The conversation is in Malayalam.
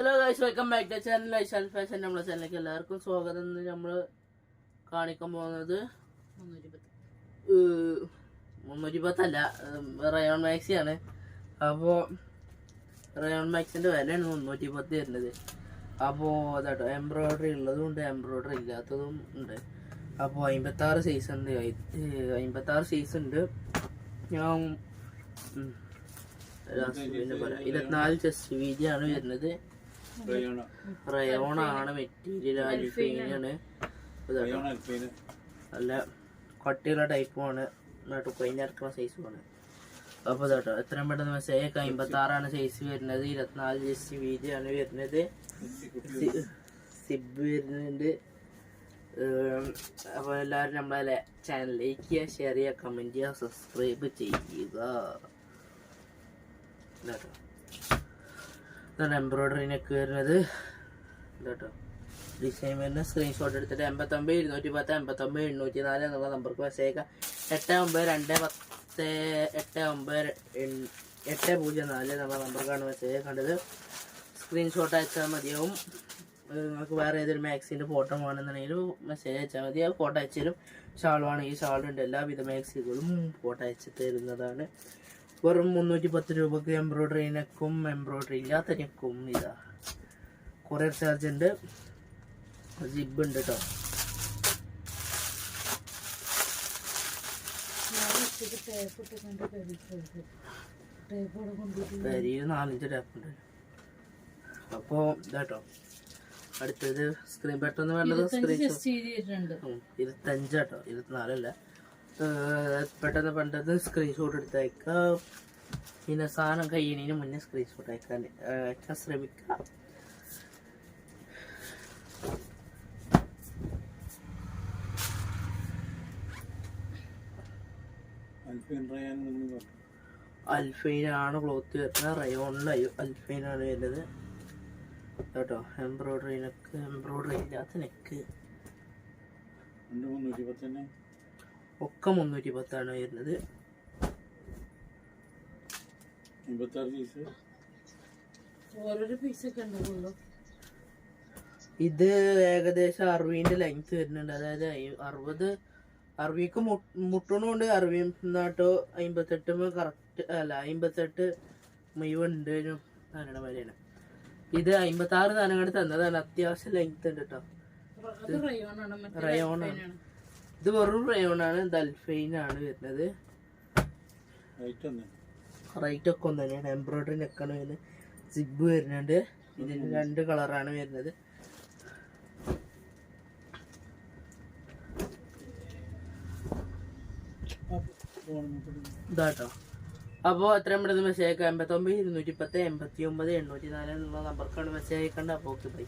Hello guys welcome back to channel Aishal fashion നമ്മളെ ചാനലിലേക്ക് എല്ലാവർക്കും സ്വാഗതം. ഇന്ന് നമ്മൾ കാണിക്കാൻ പോകുന്നത് മുന്നൂറ്റിപ്പത്തല്ല മുന്നൂറ്റി പത്തല്ല ഏഹ്, റയോൺ മാക്സി ആണ്. അപ്പോൾ റയോൺ മാക്സിന്റെ വിലയാണ് മുന്നൂറ്റി പത്ത് വരുന്നത്. അപ്പോൾ അതാട്ടോ എംബ്രോയ്ഡറി ഉള്ളതും ഉണ്ട് എംബ്രോയ്ഡറി ഇല്ലാത്തതും ഉണ്ട്. അപ്പോൾ അമ്പത്താറ് സൈസ് ഉണ്ട്. അമ്പത്താറ് സൈസ് ഉണ്ട്. ഞാൻ ഇരുപത്തിനാല് ചെസ്റ്റ് വീതിയാണ് വരുന്നത്. റയോൺ ആണ് മെറ്റീരിയൽ അൽഫൈനാണ് നല്ല കട്ടിയുള്ള ടൈപ്പുമാണ് നട്ടു കഴിഞ്ഞിറക്കുന്ന സൈസുമാണ് അപ്പോൾ ഇതാട്ടോ എത്രയും പെട്ടെന്ന് മെസ്സേജ് അമ്പത്തി ആറാണ് സൈസ് വരുന്നത്. ഇരുപത്തിനാല് വീതി ആണ് വരുന്നത്. സിബ് വരുന്നുണ്ട്. അപ്പോൾ എല്ലാവരും നമ്മളെ ചാനൽ ലൈക്ക് ചെയ്യുക ഷെയർ ചെയ്യുക കമന്റ് ചെയ്യുക. സബ്സ്ക്രൈബ് ചെയ്യുക ഇതാട്ടോ ഇതാണ് എംബ്രോയിഡറി നെക്ക് വരുന്നത്. ഇതാട്ടോ ഡിസൈൻ വരുന്ന സ്ക്രീൻഷോട്ട് എടുത്തിട്ട് എൺപത്തൊമ്പത് ഇരുന്നൂറ്റി പത്ത് എൺപത്തൊമ്പത് എണ്ണൂറ്റി നാല് എന്നുള്ള നമ്പർക്ക് മെസ്സേജ് എട്ട് ഒമ്പത് രണ്ട് പത്ത് എട്ട് ഒമ്പത് എട്ട് പൂജ്യം നാല് എന്നുള്ള നമ്പർക്കാണ് മെസ്സേജ് കണ്ടത് സ്ക്രീൻഷോട്ട് അയച്ചാൽ മതിയാവും. നിങ്ങൾക്ക് വേറെ ഏതൊരു മാക്സിന്റെ ഫോട്ടോ വേണമെന്നുണ്ടെങ്കിൽ മെസ്സേജ് അയച്ചാൽ മതി. ആ ഫോട്ടോ അയച്ചു തരും ഷാൾ വേണമെങ്കിൽ ഷാളുണ്ട് എല്ലാവിധ മാക്സികളും ഫോട്ടോ അയച്ചു തരുന്നതാണ്. വെറും മുന്നൂറ്റി പത്ത് രൂപക്ക് എംബ്രോയ്ഡറി നെക്കും എംബ്രോയ്ഡറി ഇല്ലാത്ത നെക്കും ഇതാ. കൊറിയർ ചാർജ് ഉണ്ട് ജിബ് ഉണ്ട് കേട്ടോ പെരിയിൽ നാലഞ്ച് ടാപ്പ് ഉണ്ട്. അപ്പോൾ ഇതാട്ടോ അടുത്തത് സ്ക്രീൻ പെട്ടെന്ന് വേണ്ടത് സ്ക്രീൻ ഇരുപത്തഞ്ചാട്ടോ ഇരുപത്തിനാലല്ല. പെട്ടെന്ന് പണ്ടത് സ്ക്രീൻഷോട്ട് എടുത്ത് അയക്കാം പിന്നെ സാധനം കഴിയുന്നതിന് മുന്നേ സ്ക്രീൻഷോട്ട് അയക്കാൻ. അയക്കാൻ ശ്രമിക്കാം. അൽഫൈനാണ് ക്ലോത്ത് വരുന്നത്. റയോണിൽ അൽഫൈനാണ് വരുന്നത്. കേട്ടോ? എംബ്രോയിഡറി നെക്ക് എംബ്രോയിഡറി ഇല്ലാത്ത നെക്ക് ഒക്കെ മുന്നൂറ്റി പത്താണ് വരുന്നത് ഇത് ഏകദേശം അറുപതിന്റെ ലെങ്ത് വരുന്നുണ്ട്. അതായത് അറുപത് അറുപതിക്ക് മുട്ടണുണ്ട്. അറുപതി നാട്ടോ അമ്പത്തെട്ട് കറക്റ്റ് അല്ല അമ്പത്തെട്ട് മുഴുവുണ്ട് അങ്ങനെ വരെയാണ്. ഇത് അമ്പത്താറ് സാധനങ്ങൾ താനങ്ങൾ തന്നതാണ്. അത്യാവശ്യം ലെങ്ത് ഉണ്ട് കേട്ടോ റയോണാണ് ഇത് വെറും റയോണാണ് ദൽഫൈനാണ് വരുന്നത്. റൈറ്റ് ഒക്കെ ഒന്ന് തന്നെയാണ് എംബ്രോയിഡറി നെക്കാണ് വരുന്നത്. സിബ് വരുന്നുണ്ട്. ഇതിന് രണ്ട് കളറാണ് വരുന്നത്. ഇതാട്ടോ അപ്പോൾ എത്ര പെട്ടെന്ന് മെസ്സേജ് അയക്കാം? എൺപത്തൊമ്പത് ഇരുന്നൂറ്റി പത്ത് എൺപത്തി ഒമ്പത് എണ്ണൂറ്റി നാല് എന്നുള്ള നമ്പർക്കാണ് മെസ്സേജ് അയക്കേണ്ടത് അപ്പോൾ ഓക്കെ ബൈ